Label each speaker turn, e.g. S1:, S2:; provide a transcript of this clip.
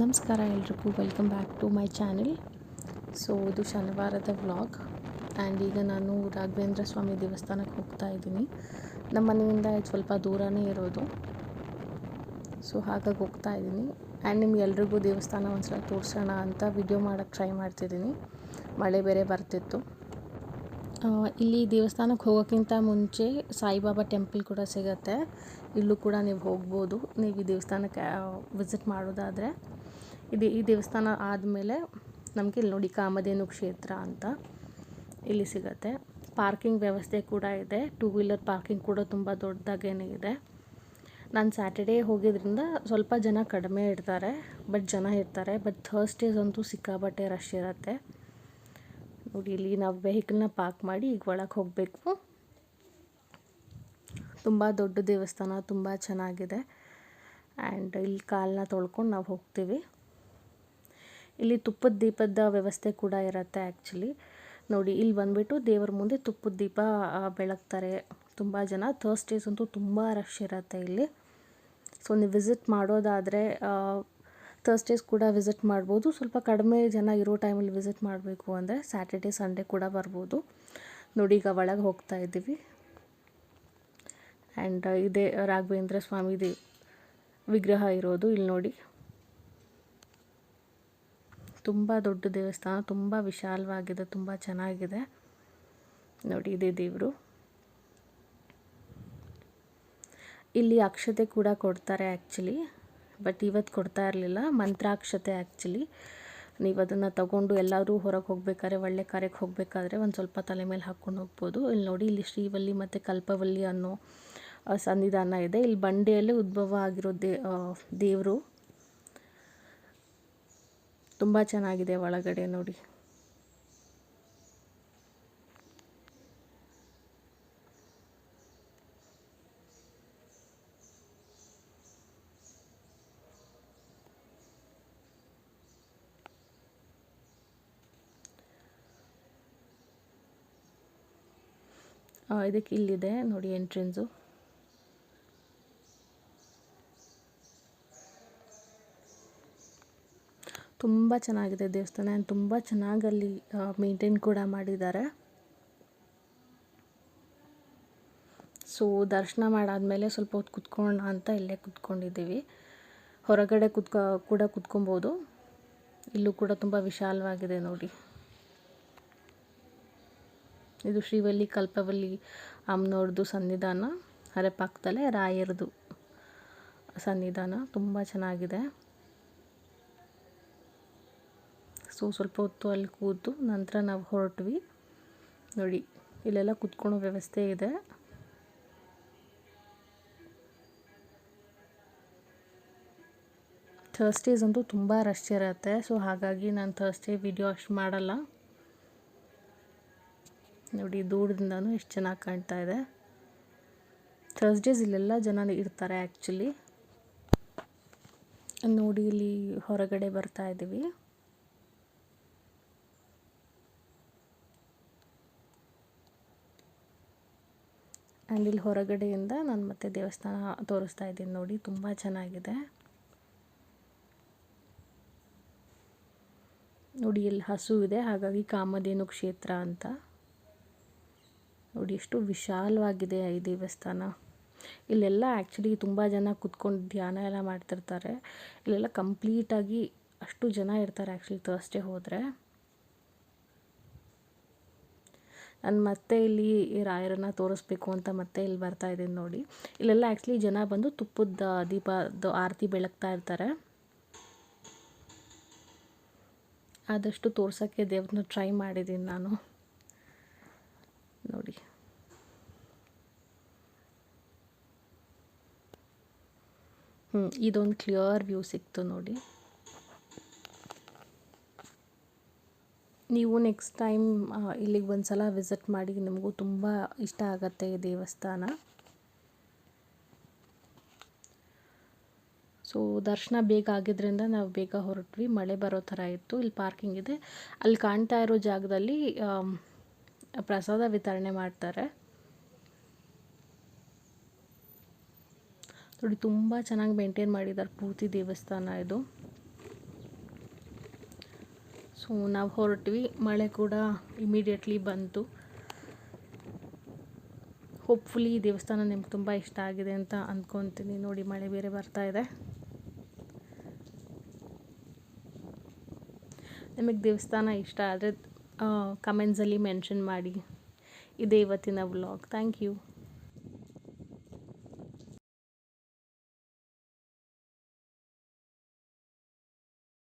S1: ನಮಸ್ಕಾರ ಎಲ್ರಿಗೂ. Welcome back to my channel so ಇದು ಶನಿವಾರದ ವ್ಲಾಗ್ ಆ್ಯಂಡ್ ಈಗ ನಾನು ರಾಘವೇಂದ್ರ ಸ್ವಾಮಿ ದೇವಸ್ಥಾನಕ್ಕೆ ಹೋಗ್ತಾ ಇದ್ದೀನಿ. ನಮ್ಮ ಮನೆಯಿಂದ ಸ್ವಲ್ಪ ದೂರನೇ ಇರೋದು. ಸೊ ಹಾಗಾಗಿ ಹೋಗ್ತಾ ಇದ್ದೀನಿ. ಆ್ಯಂಡ್ ನಿಮ್ಗೆ ಎಲ್ರಿಗೂ ದೇವಸ್ಥಾನ ಒಂದ್ಸಲ ತೋರಿಸೋಣ ಅಂತ ವಿಡಿಯೋ ಮಾಡೋಕ್ಕೆ ಟ್ರೈ ಮಾಡ್ತಿದ್ದೀನಿ. ಮಳೆ ಬೇರೆ ಬರ್ತಿತ್ತು. ಇಲ್ಲಿ ದೇವಸ್ಥಾನಕ್ಕೆ ಹೋಗೋಕ್ಕಿಂತ ಮುಂಚೆ ಸಾಯಿಬಾಬಾ ಟೆಂಪಲ್ ಕೂಡ ಸಿಗತ್ತೆ. ಇಲ್ಲೂ ಕೂಡ ನೀವು ಹೋಗ್ಬೋದು. ನೀವು ಈ ದೇವಸ್ಥಾನಕ್ಕೆ ವಿಸಿಟ್ ಮಾಡೋದಾದರೆ. ಇದು ಈ ದೇವಸ್ಥಾನ ಆದಮೇಲೆ ನಮಗೆ ಇಲ್ಲಿ ನೋಡಿ ಕಾಮಧೇನು ಕ್ಷೇತ್ರ ಅಂತ ಇಲ್ಲಿ ಸಿಗತ್ತೆ. ಪಾರ್ಕಿಂಗ್ ವ್ಯವಸ್ಥೆ ಕೂಡ ಇದೆ. ಟೂ ವೀಲರ್ ಪಾರ್ಕಿಂಗ್ ಕೂಡ ತುಂಬ ದೊಡ್ಡದಾಗೇನೆ ಇದೆ. ನಾನು ಸ್ಯಾಟರ್ಡೇ ಹೋಗಿದ್ರಿಂದ ಸ್ವಲ್ಪ ಜನ ಕಡಿಮೆ ಇರ್ತಾರೆ ಬಟ್ ಜನ ಇರ್ತಾರೆ ಬಟ್ ಥರ್ಸ್ಡೇಸ್ ಅಂತೂ ಸಿಕ್ಕಾಬಟ್ಟೆ ರಶ್ ಇರುತ್ತೆ. ನೋಡಿ, ಇಲ್ಲಿ ನಾವು ವೆಹಿಕಲ್ನ ಪಾರ್ಕ್ ಮಾಡಿ ಈಗ ಒಳಗೆ ಹೋಗಬೇಕು. ತುಂಬ ದೊಡ್ಡ ದೇವಸ್ಥಾನ, ತುಂಬ ಚೆನ್ನಾಗಿದೆ. ಆ್ಯಂಡ್ ಇಲ್ಲಿ ಕಾಲನ್ನ ತೊಳ್ಕೊಂಡು ನಾವು ಹೋಗ್ತೀವಿ. ಇಲ್ಲಿ ತುಪ್ಪದ ದೀಪದ ವ್ಯವಸ್ಥೆ ಕೂಡ ಇರುತ್ತೆ ಆ್ಯಕ್ಚುಲಿ ನೋಡಿ, ಇಲ್ಲಿ ಬಂದುಬಿಟ್ಟು ದೇವರ ಮುಂದೆ ತುಪ್ಪದ ದೀಪ ಬೆಳಗ್ತಾರೆ. ತುಂಬ ಜನ. ಥರ್ಸ್ಡೇಸ್ ಅಂತೂ ತುಂಬ ರಶ್ ಇರುತ್ತೆ ಇಲ್ಲಿ. ಸೊ ನೀವು ವಿಸಿಟ್ ಮಾಡೋದಾದರೆ ಥರ್ಸ್ಡೇಸ್ ಕೂಡ ವಿಸಿಟ್ ಮಾಡ್ಬೋದು. ಸ್ವಲ್ಪ ಕಡಿಮೆ ಜನ ಇರೋ ಟೈಮಲ್ಲಿ ವಿಸಿಟ್ ಮಾಡಬೇಕು ಅಂದರೆ ಸ್ಯಾಟರ್ಡೇ ಸಂಡೇ ಕೂಡ ಬರ್ಬೋದು. ನೋಡಿ, ಈಗ ಒಳಗೆ ಹೋಗ್ತಾ ಇದ್ದೀವಿ. ಆ್ಯಂಡ್ ಇದೇ ರಾಘವೇಂದ್ರ ಸ್ವಾಮಿದು ವಿಗ್ರಹ ಇರೋದು ಇಲ್ಲಿ ನೋಡಿ. ತುಂಬ ದೊಡ್ಡ ದೇವಸ್ಥಾನ, ತುಂಬ ವಿಶಾಲವಾಗಿದೆ, ತುಂಬ ಚೆನ್ನಾಗಿದೆ. ನೋಡಿ, ಇದೇ ದೇವರು. ಇಲ್ಲಿ ಅಕ್ಷತೆ ಕೂಡ ಕೊಡ್ತಾರೆ ಆ್ಯಕ್ಚುಲಿ ಬಟ್ ಇವತ್ತು ಕೊಡ್ತಾ ಇರಲಿಲ್ಲ, ಮಂತ್ರಾಕ್ಷತೆ ಆ್ಯಕ್ಚುಲಿ ನೀವು ಅದನ್ನು ತಗೊಂಡು ಎಲ್ಲರೂ ಹೊರಗೆ ಹೋಗ್ಬೇಕಾದ್ರೆ, ಒಳ್ಳೆ ಕಾರ್ಯಕ್ಕೆ ಹೋಗಬೇಕಾದ್ರೆ ಒಂದು ಸ್ವಲ್ಪ ತಲೆ ಮೇಲೆ ಹಾಕ್ಕೊಂಡು ಹೋಗ್ಬೋದು. ಇಲ್ಲಿ ನೋಡಿ, ಇಲ್ಲಿ ಶ್ರೀವಲ್ಲಿ ಮತ್ತು ಕಲ್ಪವಲ್ಲಿ ಅನ್ನೋ ಸನ್ನಿಧಾನ ಇದೆ. ಇಲ್ಲಿ ಬಂಡೆಯಲ್ಲೇ ಉದ್ಭವ ಆಗಿರೋ ದೇವರು. ತುಂಬ ಚೆನ್ನಾಗಿದೆ ಒಳಗಡೆ ನೋಡಿ. ಇದಕ್ಕೆ ಇಲ್ಲಿದೆ ನೋಡಿ ಎಂಟ್ರೆನ್ಸು. ತುಂಬ ಚೆನ್ನಾಗಿದೆ ದೇವಸ್ಥಾನ ಆ್ಯಂಡ್ ತುಂಬ ಚೆನ್ನಾಗಿ ಅಲ್ಲಿ ಮೇಂಟೈನ್ ಕೂಡ ಮಾಡಿದ್ದಾರೆ. ಸೊ ದರ್ಶನ ಮಾಡಾದಮೇಲೆ ಸ್ವಲ್ಪ ಹೊತ್ತು ಕುತ್ಕೋಣ ಅಂತ ಇಲ್ಲೇ ಕುತ್ಕೊಂಡಿದ್ದೀವಿ. ಹೊರಗಡೆ ಕುತ್ಕೋ, ಕೂಡ ಕುತ್ಕೊಬೋದು. ಇಲ್ಲೂ ಕೂಡ ತುಂಬ ವಿಶಾಲವಾಗಿದೆ ನೋಡಿ. ಇದು ಶ್ರೀವಲ್ಲಿ ಕಲ್ಪವಲ್ಲಿ ಅಮ್ಮನವ್ರದ್ದು ಸನ್ನಿಧಾನ. ಅರೆ ಪಕ್ಕದಲ್ಲೇ ರಾಯರದು ಸನ್ನಿಧಾನ. ತುಂಬ ಚೆನ್ನಾಗಿದೆ. ಸೊ ಸ್ವಲ್ಪ ಹೊತ್ತು ಅಲ್ಲಿ ಕೂತು ನಂತರ ನಾವು ಹೊರಟ್ವಿ. ನೋಡಿ, ಇಲ್ಲೆಲ್ಲ ಕೂತ್ಕೊಳ್ಳೋ ವ್ಯವಸ್ಥೆ ಇದೆ. ಥರ್ಸ್ಡೇಸ್ ಅಂತೂ ತುಂಬ ರಶ್ ಇರುತ್ತೆ. ಸೊ ಹಾಗಾಗಿ ನಾನು ಥರ್ಸ್ಡೇ ವಿಡಿಯೋ ಅಷ್ಟು ಮಾಡಲ್ಲ. ನೋಡಿ, ದೂರದಿಂದನೂ ಎಷ್ಟು ಚೆನ್ನಾಗಿ ಕಾಣ್ತಾ ಇದೆ. ಥರ್ಸ್ಡೇಸ್ ಇಲ್ಲೆಲ್ಲ ಜನ ಇರ್ತಾರೆ ಆ್ಯಕ್ಚುಲಿ ನೋಡಿ, ಇಲ್ಲಿ ಹೊರಗಡೆ ಬರ್ತಾ ಇದ್ದೀವಿ ಇಲ್ಲಿ ಹೊರಗಡೆಯಿಂದ ನಾನು ಮತ್ತೆ ದೇವಸ್ಥಾನ ತೋರಿಸ್ತಾ ಇದ್ದೀನಿ ನೋಡಿ, ತುಂಬ ಚೆನ್ನಾಗಿದೆ. ನೋಡಿ, ಇಲ್ಲಿ ಹಸು ಇದೆ, ಹಾಗಾಗಿ ಕಾಮಧೇನು ಕ್ಷೇತ್ರ ಅಂತ. ನೋಡಿ, ಎಷ್ಟು ವಿಶಾಲವಾಗಿದೆ ಈ ದೇವಸ್ಥಾನ. ಇಲ್ಲೆಲ್ಲ ಆ್ಯಕ್ಚುಲಿ ತುಂಬ ಜನ ಕುತ್ಕೊಂಡು ಧ್ಯಾನ ಎಲ್ಲ ಮಾಡ್ತಿರ್ತಾರೆ. ಇಲ್ಲೆಲ್ಲ ಕಂಪ್ಲೀಟಾಗಿ ಅಷ್ಟು ಜನ ಇರ್ತಾರೆ ಆ್ಯಕ್ಚುಲಿ ತರ್ಸ್ಡೇ ಹೋದರೆ. ನಾನು ಮತ್ತೆ ಇಲ್ಲಿ ರಾಯರನ್ನ ತೋರಿಸ್ಬೇಕು ಅಂತ ಮತ್ತೆ ಇಲ್ಲಿ ಬರ್ತಾ ಇದ್ದೀನಿ ನೋಡಿ. ಇಲ್ಲೆಲ್ಲ ಆ್ಯಕ್ಚುಲಿ ಜನ ಬಂದು ತುಪ್ಪದ ದೀಪದ ಆರತಿ ಬೆಳಗ್ತಾ ಇರ್ತಾರೆ. ಆದಷ್ಟು ತೋರ್ಸೋಕ್ಕೆ ದೇವ್ರನ್ನ ಟ್ರೈ ಮಾಡಿದ್ದೀನಿ ನಾನು. ನೋಡಿ. ಹ್ಞೂ ಇದೊಂದು ಕ್ಲಿಯರ್ ವ್ಯೂ ಸಿಕ್ತು ನೋಡಿ. ನೀವು ನೆಕ್ಸ್ಟ್ ಟೈಮ್ ಇಲ್ಲಿಗೆ ಒಂದು ಸಲ ವಿಸಿಟ್ ಮಾಡಿ ನಿಮಗೂ ತುಂಬ ಇಷ್ಟ ಆಗತ್ತೆ ಈ ದೇವಸ್ಥಾನ. ಸೊ ದರ್ಶನ ಬೇಗ ಆಗಿದ್ದರಿಂದ ನಾವು ಬೇಗ ಹೊರಟ್ವಿ. ಮಳೆ ಬರೋ ಥರ ಇತ್ತು. ಇಲ್ಲಿ ಪಾರ್ಕಿಂಗ್ ಇದೆ. ಅಲ್ಲಿ ಕಾಣ್ತಾ ಇರೋ ಜಾಗದಲ್ಲಿ ಪ್ರಸಾದ ವಿತರಣೆ ಮಾಡ್ತಾರೆ. ನೋಡಿ, ತುಂಬ ಚೆನ್ನಾಗಿ ಮೇಂಟೈನ್ ಮಾಡಿದ್ದಾರೆ ಪೂರ್ತಿ ದೇವಸ್ಥಾನ ಇದು. ಸೊ, ನಾವು ಹೊರಟ್ವಿ. ಮಳೆ ಕೂಡ ಇಮಿಡಿಯೇಟ್ಲಿ ಬಂತು. ಹೋಪ್ಫುಲಿ ಈ ದೇವಸ್ಥಾನ ನಿಮ್ಗೆ ತುಂಬ ಇಷ್ಟ ಆಗಿದೆ ಅಂತ ಅಂದ್ಕೊತೀನಿ ನೋಡಿ, ಮಳೆ ಬೇರೆ ಬರ್ತಾ ಇದೆ. ನಿಮಗೆ ದೇವಸ್ಥಾನ ಇಷ್ಟ ಆದರೆ ಕಮೆಂಟ್ಸಲ್ಲಿ ಮೆನ್ಷನ್ ಮಾಡಿ. ಇದೇ ಇವತ್ತಿನ ವ್ಲಾಗ್ ಥ್ಯಾಂಕ್ ಯು